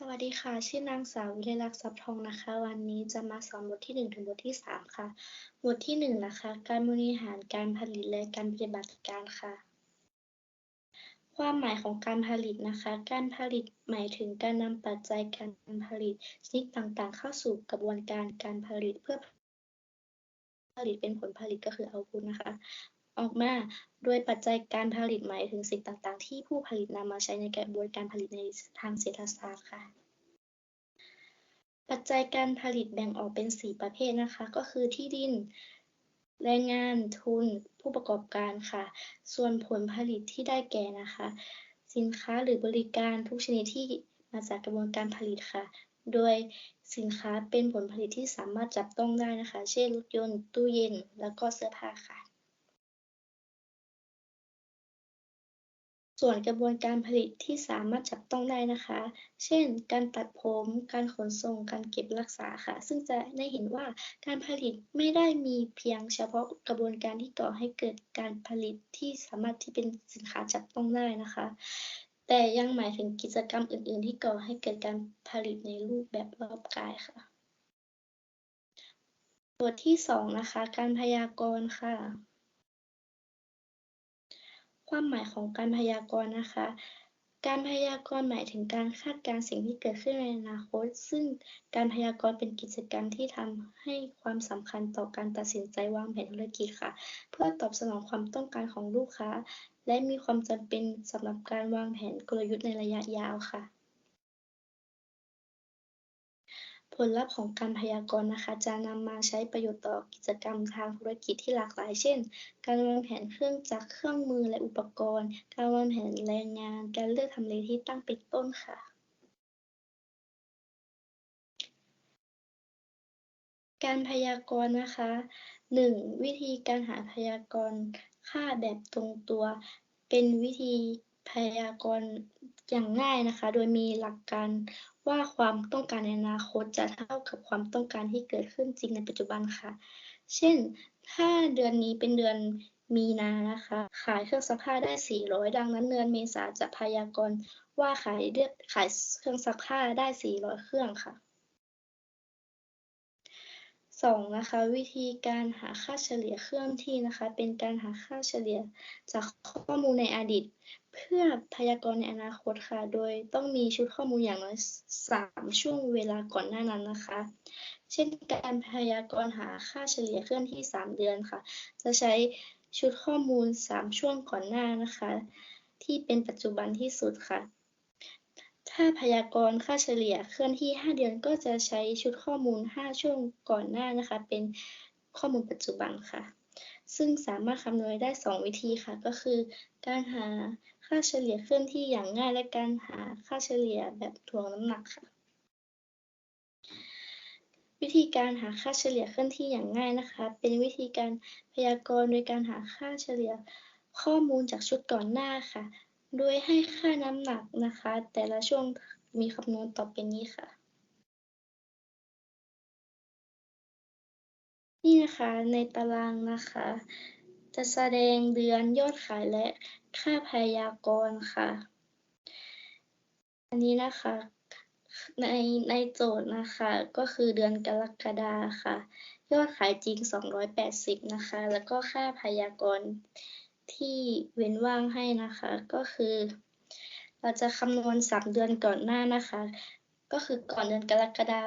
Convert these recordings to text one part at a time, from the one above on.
สวัสดีค่ะ ชื่อนางสาววิไลลักษณ์ทรัพย์ทองนะคะ วันนี้จะมาสอนบทที่ 1 ถึงบทที่ 3 ค่ะ บทที่ 1 นะคะ การบริหารการผลิตและการปฏิบัติการค่ะ ความหมายของการผลิตนะคะ การผลิตหมายถึงการนำปัจจัยการผลิตชนิดต่างๆ เข้าสู่กระบวนการการผลิตเพื่อผลิตเป็นผลผลิตก็คือเอาพุนะคะ ออกมาโดยปัจจัยการผลิตหมายถึงสิ่งต่างๆ ที่ผู้ผลิตนำมาใช้ในกระบวนการผลิตในทางเศรษฐศาสตร์ค่ะ ปัจจัยการผลิตแบ่งออกเป็น 4 ประเภทนะคะ ก็คือที่ดินแรงงานทุนผู้ประกอบการค่ะ ส่วนผลผลิตที่ได้แก่นะคะ สินค้าหรือบริการทุกชนิดที่มาจากกระบวนการผลิตค่ะ โดยสินค้าเป็นผลผลิตที่สามารถจับต้องได้นะคะ เช่นรถยนต์ ตู้เย็น แล้วก็เสื้อผ้าค่ะ ส่วนกระบวนการผลิตที่สามารถจับต้องได้นะคะ เช่น การตัดผม การขนส่ง การเก็บรักษาค่ะ ซึ่งจะได้เห็นว่าการผลิตไม่ได้มีเพียงเฉพาะกระบวนการที่ก่อให้เกิดการผลิตที่สามารถที่เป็นสินค้าจับต้องได้นะคะ แต่ยังหมายถึงกิจกรรมอื่น ๆ ที่ก่อให้เกิดการผลิตในรูปแบบรอบกายค่ะบทที่ 2 นะคะ การพยากรณ์ค่ะ ความหมายของการพยากรณ์นะคะ การพยากรณ์หมายถึงการคาดการณ์สิ่งที่เกิดขึ้นในอนาคต ซึ่งการพยากรณ์เป็นกิจกรรมที่ทำให้ความสำคัญต่อการตัดสินใจวางแผนธุรกิจค่ะ เพื่อตอบสนองความต้องการของลูกค้า และมีความจำเป็นสำหรับการวางแผนกลยุทธ์ในระยะยาวค่ะ ผลลัพธ์ของการพยากรณ์นะคะ จะนำมาใช้ประโยชน์ต่อกิจกรรมทางธุรกิจที่หลากหลาย เช่น การวางแผนเครื่องจักรเครื่องมือและอุปกรณ์ การวางแผนแรงงาน การเลือกทำเลที่ตั้งเป็นต้นค่ะ การพยากรณ์นะคะ 1. วิธีการหาพยากรณ์ค่าแบบตรงตัว เป็นวิธีพยากรณ์ อย่างง่ายนะคะ โดยมีหลักการว่าความต้องการในอนาคตจะเท่ากับความต้องการที่เกิดขึ้นจริงในปัจจุบันค่ะ เช่น ถ้าเดือนนี้เป็นเดือนมีนานะคะ ขายเครื่องซักผ้าได้ 400 ดังนั้นเดือนเมษาจะพยากรณ์ว่าขายเดือขายเครื่องซักผ้าได้ 400 เครื่องค่ะ 2. นะคะวิธีการหาค่าเฉลี่ยเคลื่อนที่นะคะ เป็นการหาค่าเฉลี่ยจากข้อมูลในอดีต เพื่อพยากรณ์ในอนาคตค่ะ โดยต้องมีชุดข้อมูลอย่างน้อย 3 ช่วงเวลาก่อนหน้านั้นนะคะ เช่นการพยากรณ์หาค่าเฉลี่ยเคลื่อนที่ 3 เดือนค่ะ จะใช้ชุดข้อมูล 3 ช่วงก่อนหน้านะคะ ที่เป็นปัจจุบันที่สุดค่ะ ถ้าพยากรณ์ค่าเฉลี่ยเคลื่อนที่ 5 เดือนก็จะใช้ชุดข้อมูล 5 ช่วงก่อนหน้านะคะ เป็นข้อมูลปัจจุบันค่ะ ซึ่งสามารถคำนวณได้ 2 วิธีค่ะ ก็คือ การหาค่าเฉลี่ยเคลื่อนที่อย่างง่ายและการหาค่าเฉลี่ยแบบถ่วงน้ำหนักค่ะ วิธีการหาค่าเฉลี่ยเคลื่อนที่อย่างง่ายนะคะ เป็นวิธีการพยากรณ์โดยการหาค่าเฉลี่ยข้อมูลจากชุดก่อนหน้าค่ะ โดยให้ค่าน้ำหนักนะคะ แต่ละช่วงมีคำนวณต่อไปนี้ค่ะ นี่นะคะในตารางนะคะ จะแสดงเดือนยอดขายและค่าพยากรณ์ค่ะ อันนี้นะคะในในโจทย์นะคะก็คือเดือนกรกฎาค่ะ ยอดขายจริง 280 นะคะ แล้วก็ค่าพยากรณ์ ที่เว้นว่างให้นะคะ ก็คือ เราจะคำนวณ 3 เดือนก่อนหน้านะคะ ก็คือก่อนเดือนกรกฎา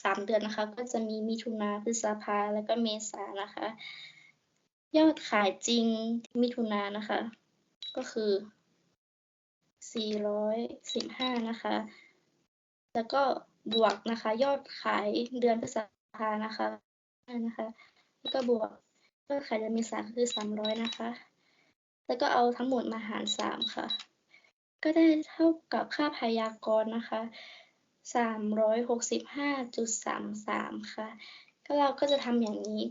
คมเดือนนะคะ ก็จะมีมิถุนาพฤษภาแล้วก็เมษานะคะ ยอดขายจริงมิถุนานนะคะ ก็คือ 415 นะคะ แล้วก็บวกนะคะ ยอดขายเดือนพฤษภานะคะนะคะ แล้วก็บวกยอดขายเดือนเมษาคือ 300 นะคะ แล้วก็เอาทั้งหมดมาหาร 3 ค่ะ ก็ได้เท่ากับค่าพยากรณ์นะคะ 365.33 ค่ะ ก็เราก็จะทำอย่างนี้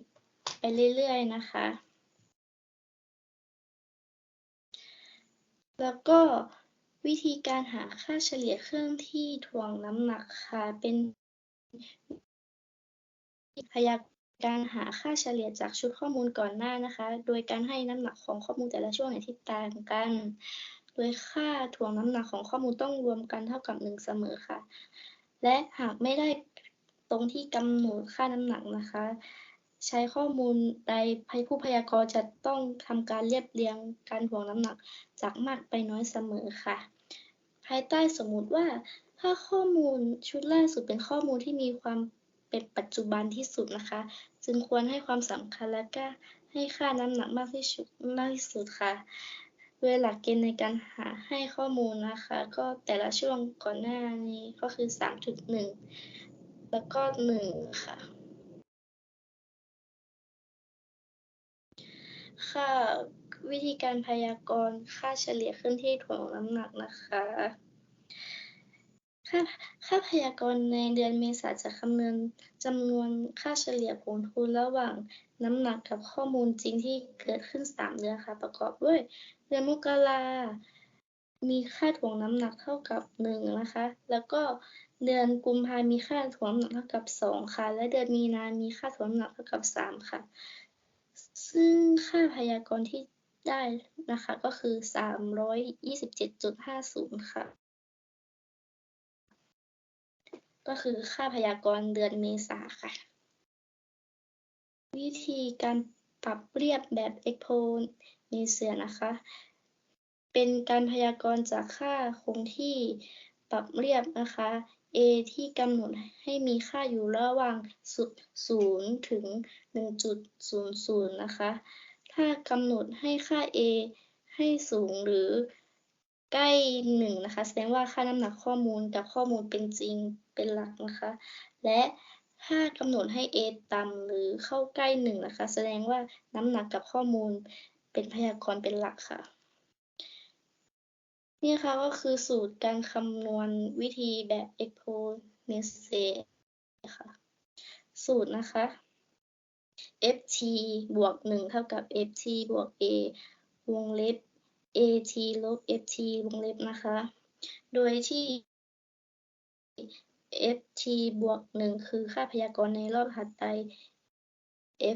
ไปเรื่อยๆนะคะ แล้วก็วิธีการหาค่าเฉลี่ยเครื่องที่ถ่วงน้ำหนักค่ะ เป็นพยาก การหาค่าเฉลี่ยจากชุดข้อมูลก่อนหน้านะคะ โดยการให้น้ำหนักของข้อมูลแต่ละช่วงในทิศทางกัน โดยค่าถ่วงน้ำหนักของข้อมูลต้องรวมกันเท่ากับ 1 เสมอค่ะ และหากไม่ได้ตรงที่กำหนดค่าน้ำหนักนะคะ ใช้ข้อมูลใดผู้พยากรณ์จะต้องทำการเรียบเรียงการถ่วงน้ำหนักจากมากไปน้อยเสมอค่ะ ภายใต้สมมุติว่าถ้าข้อมูลชุดล่าสุดเป็นข้อมูลที่มีความ เป็นปัจจุบันที่สุดนะคะ จึงควรให้ความสำคัญและก็ให้ค่าน้ำหนักมากที่สุดมากที่สุดค่ะ โดยหลักเกณฑ์ในการหาให้ข้อมูลนะคะ ก็แต่ละช่วงก่อนหน้านี้ก็คือ 3.1 แล้วก็ 1 ค่ะค่ะวิธีการพยากรณ์ค่าเฉลี่ยเคลื่อนที่ถ่วงน้ำหนักนะคะ ค่าค่าพยากรณ์ในเดือนเมษาจะคำนวณจำนวนค่าเฉลี่ยผลทุนระหว่างน้ำหนักกับข้อมูลจริงที่เกิดขึ้น 3 เดือนค่ะ ประกอบด้วย เดือนมกรามีค่าถ่วงน้ำหนักเท่ากับ 1 นะคะ แล้วก็เดือนกุมภามีค่าถ่วงน้ำหนักเท่ากับ 2 ค่ะ และเดือนมีนามีค่าถ่วงน้ำหนักเท่ากับ 3 ค่ะ ซึ่งค่าพยากรณ์ที่ได้นะคะก็คือ 327.50 ค่ะ ก็คือค่าพยากรณ์เดือนเมษาค่ะ วิธีการปรับเรียบแบบ exponential นะคะ เป็นการพยากรณ์จากค่าคงที่ปรับเรียบนะคะ a ที่กำหนดให้มีค่าอยู่ระหว่าง0ถึง 1.00 นะคะ ถ้ากำหนดให้ค่า a ให้สูงหรือใกล้1นะคะ แสดงว่าค่าน้ำหนักข้อมูลกับข้อมูลเป็นจริง เป็นหลักนะคะ และถ้ากำหนดให้ a ต่ำหรือเข้าใกล้1นะคะ แสดงว่าน้ำหนักกับข้อมูลเป็นพยากรณ์เป็นหลักค่ะ นี่ค่ะก็คือสูตรการคำนวณวิธีแบบ exponential ค่ะ สูตรนะคะ ft บวก 1 เท่ากับ ft บวก a วงเล็บ at ลบ ft วงเล็บนะคะ โดยที่ ft บวก1คือค่าพยากรณ์ในรอบถัดไป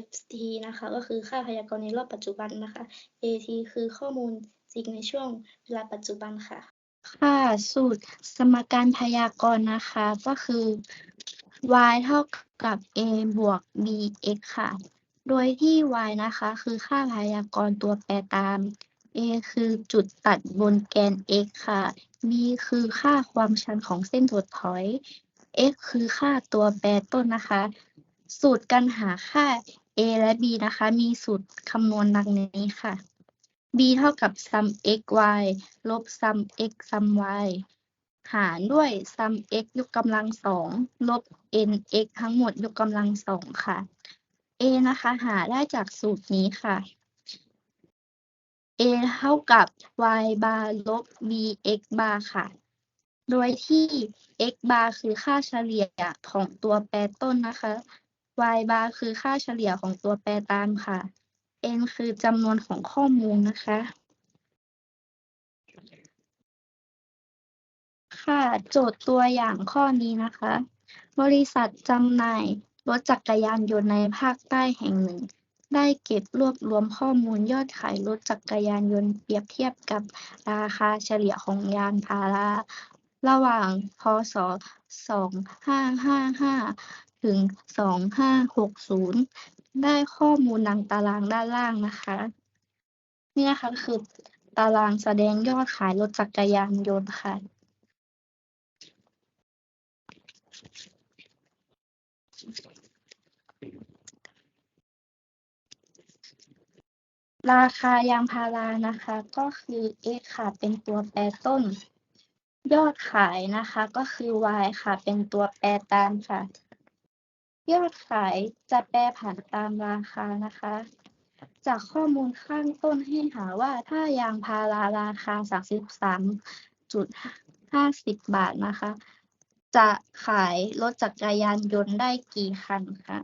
ft นะคะ ก็คือค่าพยากรณ์ในรอบปัจจุบันนะคะ at คือข้อมูลจริงในช่วงเวลาปัจจุบันค่ะ ค่ะสูตรสมการพยากรณ์นะคะ ก็คือ y เท่ากับ a บวก bx ค่ะ โดยที่ y นะคะคือค่าพยากรณ์ตัวแปรตาม a คือจุดตัดบนแกน x ค่ะ b คือค่าความชันของเส้นถดถอย x คือค่าตัวแปรต้นนะคะ สูตรการหาค่า a และ b นะคะ มีสูตรคำนวณดังนี้ค่ะ b เท่ากับ sum x y ลบ sum x sum y หารด้วย sum x ยกกำลังสองลบ n x ทั้งหมดยกกำลังสองค่ะ a นะคะ หาได้จากสูตรนี้ค่ะ a เท่ากับ y bar ลบ bx bar ค่ะ โดยที่ x bar คือค่าเฉลี่ยของตัวแปรต้นนะคะ y bar คือค่าเฉลี่ยของตัวแปรตามค่ะ n คือจำนวนของข้อมูลนะคะ ค่ะโจทย์ตัวอย่างข้อนี้นะคะ บริษัทจำหน่ายรถจักรยานยนต์ในภาคใต้แห่งหนึ่ง ได้เก็บรวบรวมข้อมูลยอดขายรถจักรยานยนต์เปรียบเทียบกับราคาเฉลี่ยของยางพารา ระหว่าง พศ2555ถึง2560ได้ข้อมูลดังตารางด้านล่างนะคะ นี่นะคะคือตารางแสดงยอดขายรถจักรยานยนต์ค่ะ ราคายางพารานะคะ ก็คือ x ค่ะ เป็นตัวแปรต้น ยอดขายนะคะก็คือ y ค่ะ เป็นตัวแปรตามค่ะ ยอดขายจะแปรผันตามราคานะคะ จากข้อมูลข้างต้นให้หาว่าถ้ายางพาราราคา 33.50 บาทนะคะ จะขายรถจักรยานยนต์ได้กี่คันคะ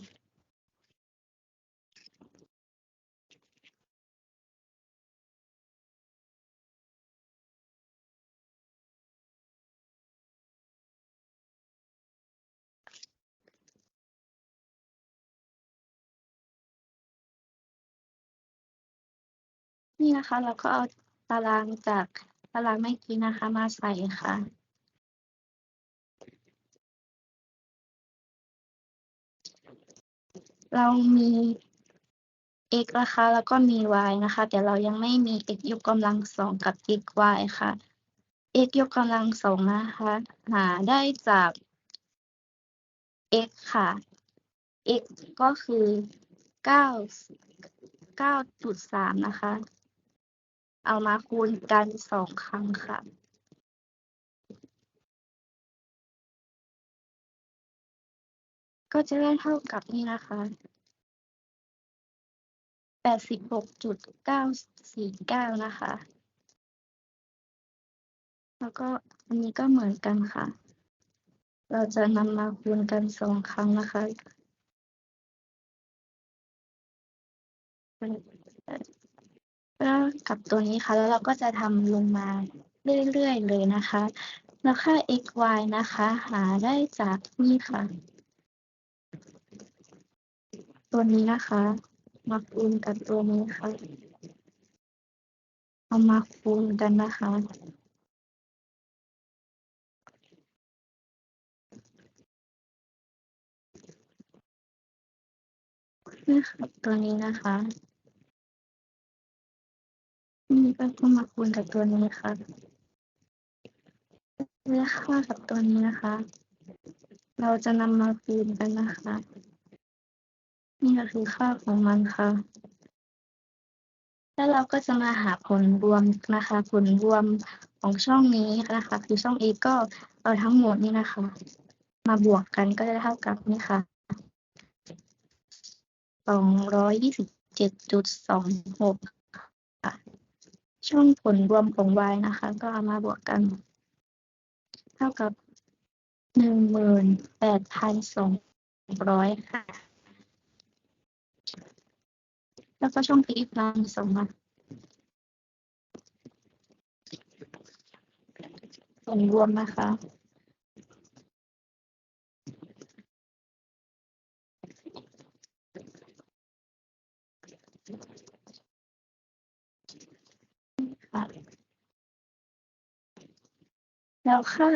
นี่นะคะ เราก็เอาตารางจากตารางเมื่อกี้นะคะ มาใส่ค่ะ เรามี x นะคะ แล้วก็มี y นะคะ แต่เรายังไม่มี x ยกกำลังสองกับ x y ค่ะ x ยกกำลังสองนะคะ หาได้จาก x ค่ะ x ก็คือเก้าเก้าจุดสามนะคะ เอามาคูณกันสองครั้งค่ะก็จะได้เท่ากับนี่นะคะแปดสิบหกจุดเก้าสี่เก้านะคะ แล้วก็อันนี้ก็เหมือนกันค่ะ เราจะนำมาคูณกันสองครั้งนะคะ แล้วกับตัวนี้ค่ะ แล้วเราก็จะทำลงมาเรื่อยๆเลยนะคะแล้วค่า x y นะคะ หาได้จากนี่ค่ะ ตัวนี้นะคะมาคูณกับตัวนี้ค่ะเอามาคูณกันนะคะนี่ค่ะตัวนี้นะคะ นี่ก็ต้องมาคูณกับตัวนี้ค่ะและค่ากับตัวนี้นะคะ เราจะนำมาคูณกันนะคะ นี่ก็คือค่าของมันค่ะ แล้วเราก็จะมาหาผลรวมนะคะ ผลรวมของช่องนี้นะคะคือช่อง A ก็เอาทั้งหมดนี่นะคะ มาบวกกันก็จะเท่ากับนี่ค่ะสองร้อยยี่สิบเจ็ดจุดสองหกค่ะ ช่องผลรวมของ y นะคะ ก็เอามาบวกกัน เท่ากับหนึ่งหมื่นแปดพันสองร้อยค่ะ แล้วก็ช่อง p อีกลังสองมาผลรวมนะคะ แล้วค่า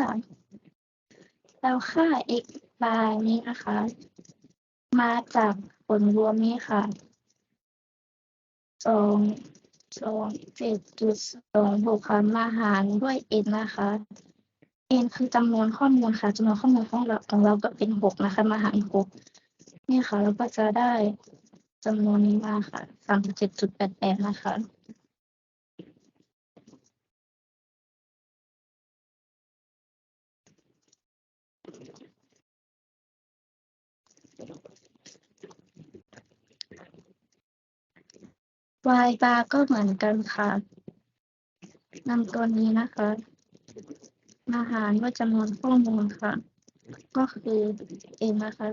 แล้วค่า x bar นี้นะคะ มาจากผลรวมนี้ค่ะสองสองเจ็ดจุดสองหกค่ะมาหารด้วย n นะคะ n คือจำนวนข้อมูลค่ะจำนวนข้อมูลของเราของเราก็เป็นหกนะคะ มาหารหกนี่ค่ะ เราก็จะได้จำนวนนี้มาค่ะสามเจ็ดจุดแปดแปดนะคะ y bar ก็เหมือนกันค่ะนำตัวนี้นะคะมาหารด้วยจำนวนข้อมูลค่ะ ก็คือ n นะคะ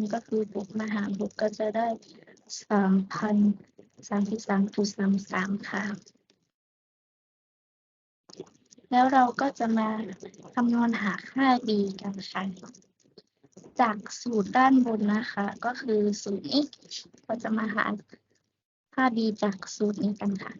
n ก็คือหกมาหารหกก็จะได้สามพันสามสิบสามจุดสามสามค่ะ แล้วเราก็จะมาคำนวณหาค่า b กันค่ะจากสูตรด้านบนนะคะ ก็คือสูตรนี้เราจะมาหา ค่า b จากสูตรนี้กันค่ะ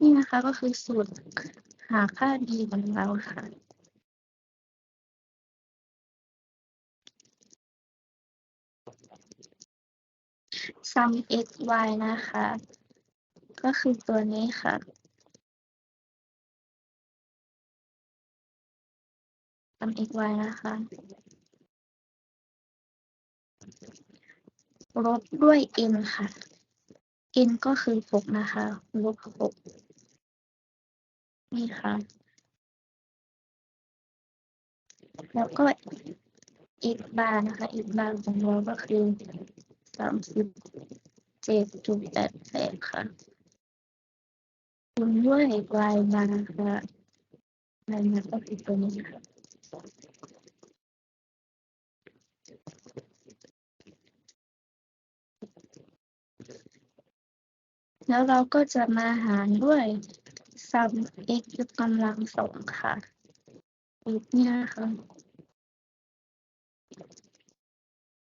นี่นะคะ ก็คือสูตรหาค่า b ของเราค่ะ sum x y นะคะ ก็คือตัวนี้ค่ะ sum x y นะคะ ลบด้วย n ค่ะ n ก็คือหกนะคะ ลบหกนี่ค่ะ แล้วก็ x bar นะคะ x bar ของเราก็คือสามสิบเจ็ดจุดแปดแปดค่ะคูณด้วย y บาร์ค่ะ y บาร์ก็คือตัวนี้ค่ะ แล้วเราก็จะมาหารด้วย sum x ยกกำลังสองค่ะเนี่ยค่ะ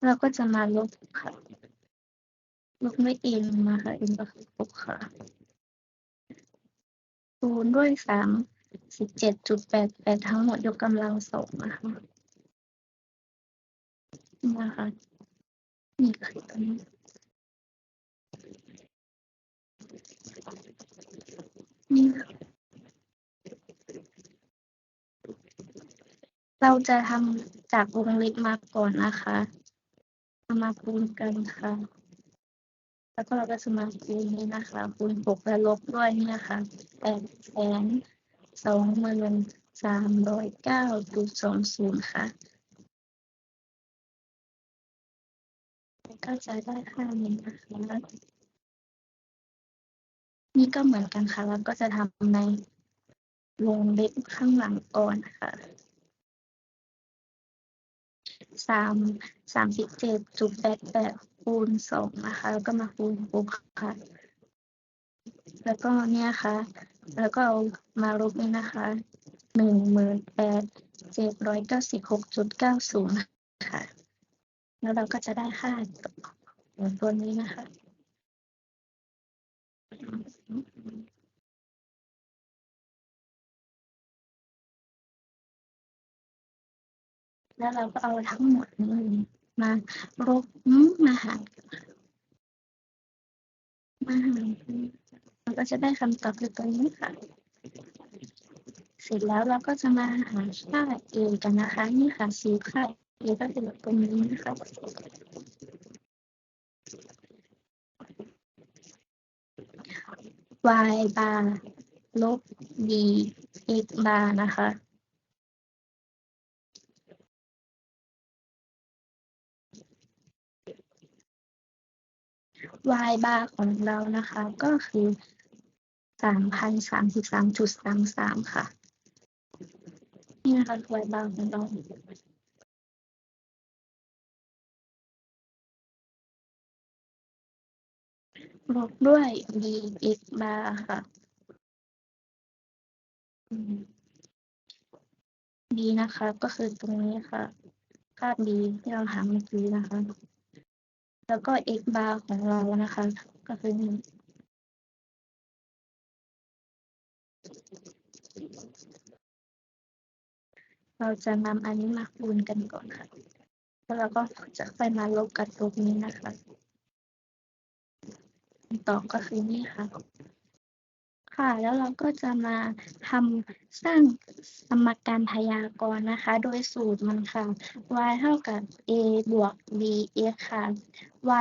เราก็จะมาลบค่ะ ลบด้วย n มาค่ะ n ก็คือลบค่ะคูณด้วยสามสิบเจ็ดจุดแปดแปดทั้งหมดยกกำลังสองนะคะนะคะนี่คือตัวนี้ค่ะ เราจะทำจากวงเล็บมาก่อนนะคะามาคูณกันค่ะ แล้วก็เราก็จะมาคูณนี้นะคะ คูณบวกและลบด้วยนี่ค่ะแปดแสนสองหมื่นสามร้อยเก้าจุดสองศูนย์ค่ะ ก็จะได้ค่านี้นะคะ นี่ก็เหมือนกันค่ะ แล้วก็จะทำในวงเล็บข้างหลังก่อนค่ะสามสามสิบเจ็ดจุดแปดแปดคูณสองนะคะ แล้วก็มาคูณบวกค่ะ แล้วก็เนี่ยค่ะ แล้วก็เอามาลบนี่นะคะหนึ่งหมื่นแปดเจ็ดร้อยเก้าสิบหกจุดเก้าศูนย์ค่ะ แล้วเราก็จะได้ค่าของตัวนี้นะคะ แล้วเราก็เอาทั้งหมดนี้มาลบมาหารมาหารเราก็จะได้คำตอบคือตัวนี้ค่ะ เสร็จแล้วเราก็จะมาหาค่า a กันนะคะ นี่ค่ะสีค่า a ก็คือตัวนี้นะคะ y บาร์ลบ b x บาร์นะคะ y บาร์ของเรานะคะ ก็คือสามพันสามสิบสามจุดสามสามค่ะ นี่นะคะ y บาร์ของเราลบด้วย b x บาร์ค่ะ b นะคะ ก็คือตรงนี้ค่ะ ค่า b ที่เราหาเมื่อกี้นะคะ แล้วก็ x bar ของเรานะคะ ก็คือนี่เราจะนำอันนี้มาคูณกันก่อนค่ะ แล้วเราก็จะไปมาลบกันตรงนี้นะคะต่อก็คือนี่ค่ะ ค่ะ แล้วเราก็จะมาทำสร้างสมการพยากรณ์นะคะ โดยสูตรมันค่ะ y เท่ากับ a บวก bx ค่ะ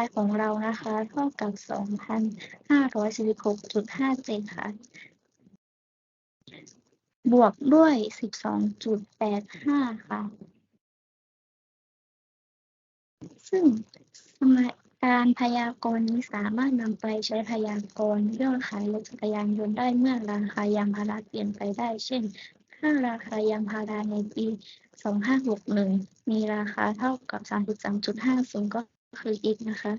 y ของเรานะคะ เท่ากับ 2,546.57 ค่ะ บวกด้วย 12.85 ค่ะ ซึ่งสม การพยากรณ์นี้สามารถนำไปใช้พยากรณ์ยอดขายรถจักรยานยนต์ได้เมื่อราคายางพาราเปลี่ยนไปได้ เช่น ถ้าราคายางพาราในปี 2561 มีราคาเท่ากับ 33.50 ก็คือ x นะคะ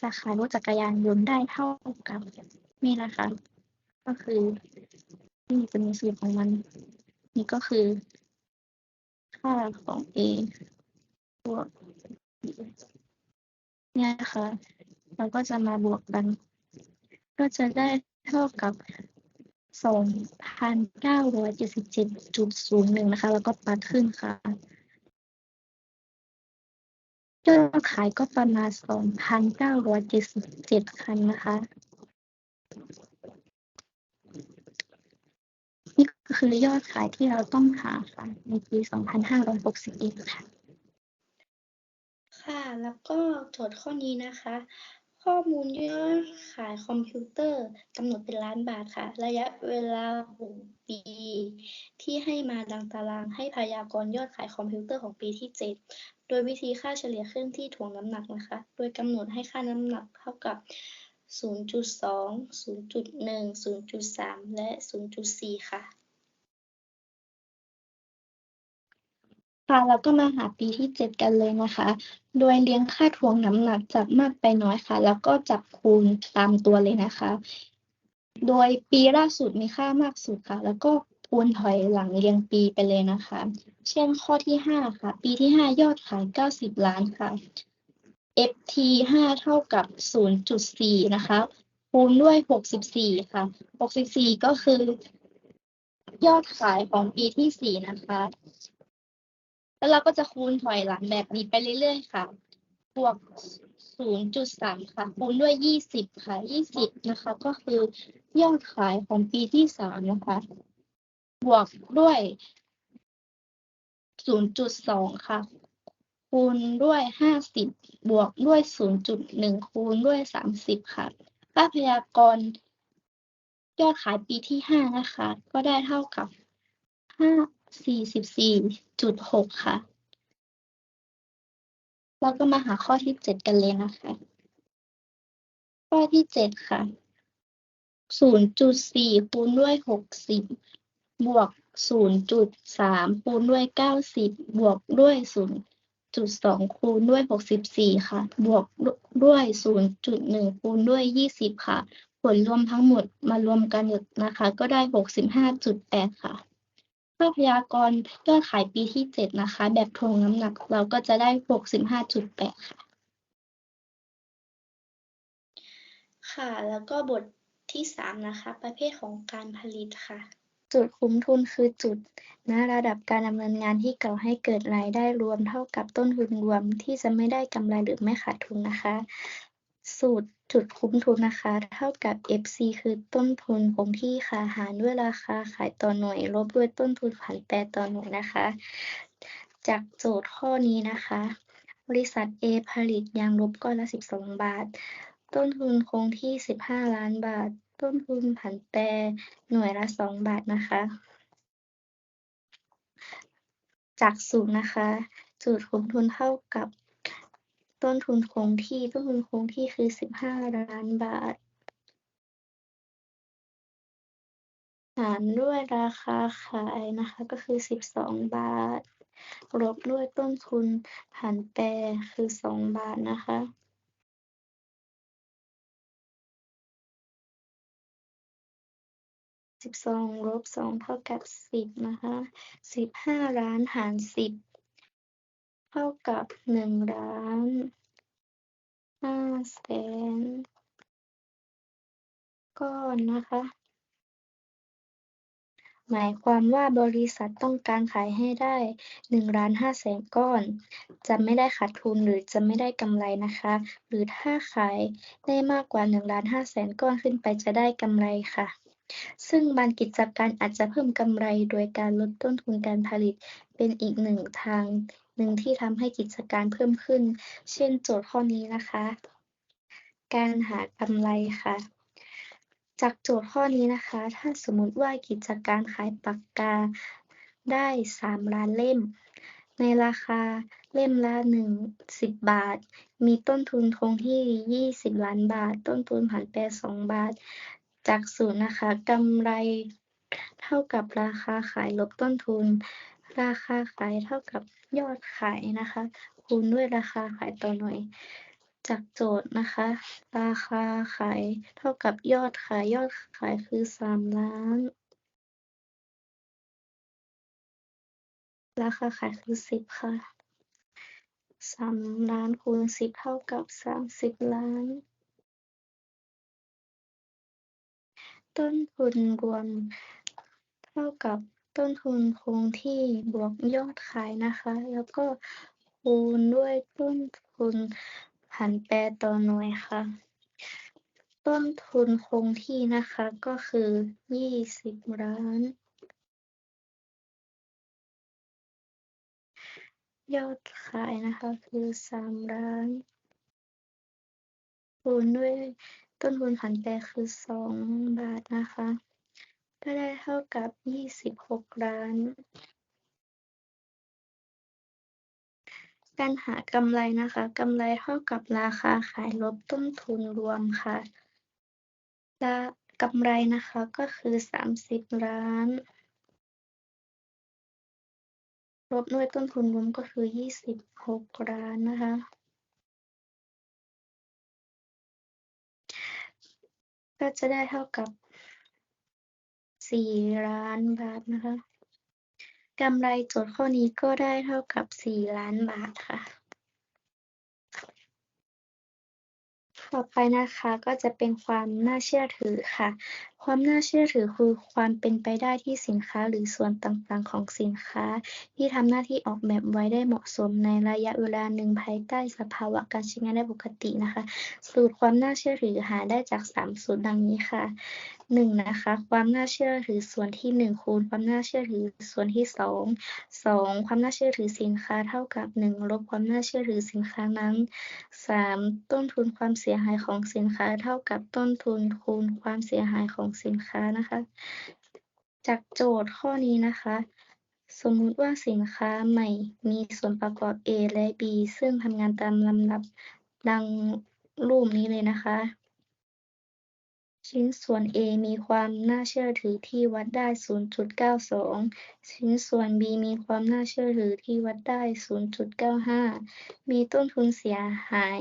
จะขายรถจักรยานยนต์ได้เท่ากับนี่นะคะ ก็คือนี่จะมีสูตรของมัน นี่ก็คือ ค่าของ a บวก เนี่ยนะคะเราก็จะมาบวกกัน ก็จะได้เท่ากับ 2,977.01 นะคะ แล้วก็ปัดขึ้นค่ะยอดขายก็ประมาณ 2,977 คันนะคะ นี่ก็คือยอดขายที่เราต้องหาค่ะ ในปี 2561 ค่ะ ค่ะ แล้วก็โจทย์ข้อนี้นะคะ ข้อมูลยอดขายคอมพิวเตอร์กำหนดเป็นล้านบาทค่ะ ระยะเวลา 6 ปี ที่ให้มาดังตารางให้พยากรณ์ยอดขายคอมพิวเตอร์ของปีที่ 7 โดยวิธีค่าเฉลี่ยเคลื่อนที่ถ่วงน้ำหนักนะคะ โดยกำหนดให้ค่าน้ำหนักเท่ากับ 0.2 0.1 0.3 และ 0.4 ค่ะ ค่ะแล้วก็มาหาปีที่ 7 กันเลยนะคะ โดยเรียงค่าถ่วงน้ำหนักจากมากไปน้อยค่ะ แล้วก็จับคูณตามตัวเลยนะคะ โดยปีล่าสุดมีค่ามากสุดค่ะ แล้วก็คูณถอยหลังเรียงปีไปเลยนะคะ เช่นข้อที่ 5 ค่ะ ปีที่ 5 ยอดขาย 90 ล้านค่ะ FT 5เท่ากับ 0.4 นะคะ คูณด้วย 64 ค่ะ 64 ก็คือยอดขายของปีที่ 4 นะคะ แล้วเราก็จะคูณถอยหลังแบบนี้ไปเรื่อยๆค่ะ บวก 0.3 ค่ะ คูณด้วย 20 ค่ะ 20 นะคะ ก็คือยอดขายของปีที่ 3 นะคะ บวกด้วย 0.2 ค่ะ คูณด้วย 50 บวกด้วย 0.1 คูณด้วย 30 ค่ะค่าพยากรณ์ยอดขายปีที่ 5 นะคะ ก็ได้เท่ากับ 5 544.6ค่ะ เราก็มาหาข้อที่7กันเลยนะคะ ข้อที่7ค่ะ0.4คูณด้วย60บวก0.3คูณด้วย90บวกด้วย0.2คูณด้วย64ค่ะ บวกด้วย0.1คูณด้วย20ค่ะ ผลรวมทั้งหมดมารวมกันนะคะ ก็ได้65.8ค่ะ ค่าพยากรณ์ยอดขายปีที่7นะคะ แบบถ่วงน้ำหนักเราก็จะได้65.8ค่ะ ค่ะ แล้วก็บทที่3นะคะ ประเภทของการผลิตค่ะ จุดคุ้มทุนคือจุดณระดับการดำเนินงานที่ก่อให้เกิดรายได้รวมเท่ากับต้นทุนรวมที่จะไม่ได้กำไรหรือไม่ขาดทุนนะคะ สูตรจุดคุ้มทุนนะคะ เท่ากับ FC คือต้นทุนคงที่ค่ะหารด้วยราคาขายต่อหน่วย ลบด้วยต้นทุนผันแปรต่อหน่วยนะคะ จากโจทย์ข้อนี้นะคะ บริษัท A ผลิตยางลบก้อนละ 12 บาท ต้นทุนคงที่ 15 ล้านบาท ต้นทุนผันแปรหน่วยละ 2 บาทนะคะ จากสูตรนะคะสูตรคุ้มทุนเท่ากับ ต้นทุนคงที่ ต้นทุนคงที่คือ15ล้านบาท หารด้วยราคาขายนะคะ ก็คือ12บสองบาท ลบด้วยต้นทุนผันแปรคือ2บาทนะคะ12ลบ2เท่ากับ10นะคะ15ล้านหาร10 เท่ากับ1ล้าน5แสนก้อนนะคะ หมายความว่าบริษัทต้องการขายให้ได้1ล้าน5แสนก้อน จะไม่ได้ขาดทุนหรือจะไม่ได้กำไรนะคะ หรือถ้าขายได้มากกว่า1ล้าน5แสนก้อนขึ้นไปจะได้กำไรค่ะซึ่งบางกิจการอาจจะเพิ่มกำไรโดยการลดต้นทุนการผลิตเป็นอีกหนึ่งทาง หนึ่งที่ทำให้กิจการเพิ่มขึ้น เช่นโจทย์ข้อนี้นะคะ การหากำไรค่ะ จากโจทย์ข้อนี้นะคะ ถ้าสมมติว่ากิจการขายปากกาได้ 3 ล้านเล่ม ในราคาเล่มละ1 10 บาท มีต้นทุนคงที่ 20 ล้านบาท ต้นทุนผันแปร2บาท จากสูตรนะคะกำไรเท่ากับราคาขายลบต้นทุน ราคาขายเท่ากับ ยอดขายนะคะ คูณด้วยราคาขายต่อหน่วย จากโจทย์นะคะ ราคาขายเท่ากับยอดขายยอดขายคือ3ล้าน ราคาขายคือ10ค่ะ3ล้านคูณ10เท่ากับ30ล้าน ต้นทุนรวมเท่ากับ ต้นทุนคงที่บวกยอดขายนะคะ แล้วก็คูณด้วยต้นทุนผันแปรต่อหน่วยค่ะ ต้นทุนคงที่นะคะก็คือ 20 ล้าน ยอดขายนะคะคือ 3 ล้าน คูณด้วยต้นทุนผันแปรคือ 2 บาทนะคะ ก็ได้เท่ากับ26ล้าน การหากำไรนะคะกำไรเท่ากับราคาขายลบต้นทุนรวมค่ะและกำไรนะคะก็คือสามสิบล้าน ลบด้วยต้นทุนรวมก็คือยี่สิบหกล้านนะคะก็จะได้เท่ากับ สี่ล้านบาทนะคะกำไรโจทย์ข้อนี้ก็ได้เท่ากับสี่ล้านบาทค่ะ ต่อไปนะคะก็จะเป็นความน่าเชื่อถือค่ะ ความน่าเชื่อถือคือความเป็นไปได้ที่สินค้าหรือส่วนต่างๆของสินค้า ที่ทำหน้าที่ออกแบบไว้ได้เหมาะสมในระยะเวลาหนึ่งภายใต้สภาวะการใช้งานได้ปกตินะคะ สูตรความน่าเชื่อถือหาได้จากสามสูตรดังนี้ค่ะ หนึ่งนะคะ ความน่าเชื่อถือส่วนที่หนึ่งคูณ ความน่าเชื่อถือส่วนที่สองสองความน่าเชื่อถือสินค้าเท่ากับหนึ่งลบความน่าเชื่อถือสินค้านั้นสามต้นทุนความเสียหายของสินค้าเท่ากับต้นทุนคูณความเสียหายของสินค้านะคะ จากโจทย์ข้อนี้นะคะสมมุติว่าสินค้าใหม่มีส่วนประกอบ A และ B ซึ่งทำงานตามลำดับดังรูปนี้เลยนะคะ ชิ้นส่วน A มีความน่าเชื่อถือที่วัดได้ 0.92 ชิ้นส่วน B มีความน่าเชื่อถือที่วัดได้ 0.95 มีต้นทุนเสียหาย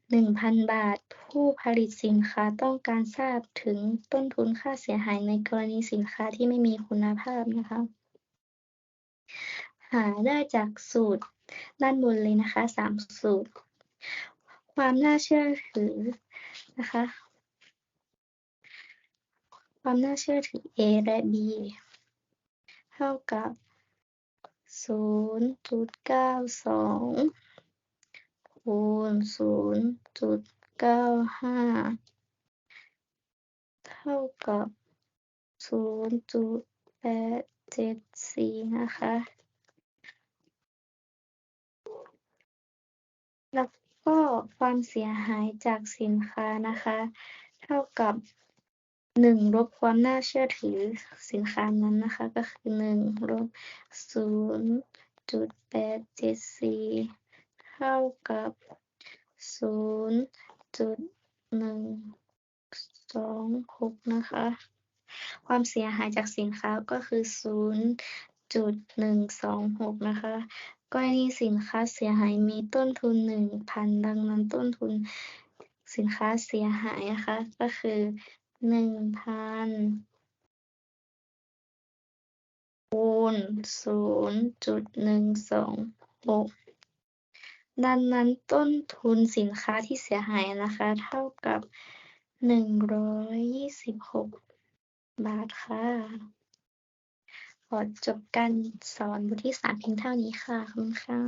1,000 บาท ผู้ผลิตสินค้าต้องการทราบถึงต้นทุนค่าเสียหายในกรณีสินค้าที่ไม่มีคุณภาพนะคะ หาได้จากสูตรด้านบนเลยนะคะ 3 สูตร ความน่าเชื่อถือนะคะ ความน่าเชื่อถือ A และ B เท่ากับ 0.92 คูณ 0.95 เท่ากับ 0.874 นะคะ แล้วก็ความเสียหายจากสินค้านะคะ เท่ากับ หนึ่งลบความน่าเชื่อถือสินค้านั้นนะคะ ก็คือหนึ่งลบศูนย์จุดแปดเจ็ดสี่เท่ากับศูนย์จุดหนึ่งสองหกนะคะ ความเสียหายจากสินค้าก็คือศูนย์จุดหนึ่งสองหกนะคะกรณีสินค้าเสียหายมีต้นทุนหนึ่งพันดังนั้นต้นทุนสินค้าเสียหายนะคะ ก็คือ หนึ่งพันคูณศูนย์จุดหนึ่งสองหกดังนั้นต้นทุนสินค้าที่เสียหายนะคะ เท่ากับหนึ่งร้อยยี่สิบหกบาทค่ะขอจบการสอนบทที่สามเพียงเท่านี้ค่ะ ขอบคุณค่ะ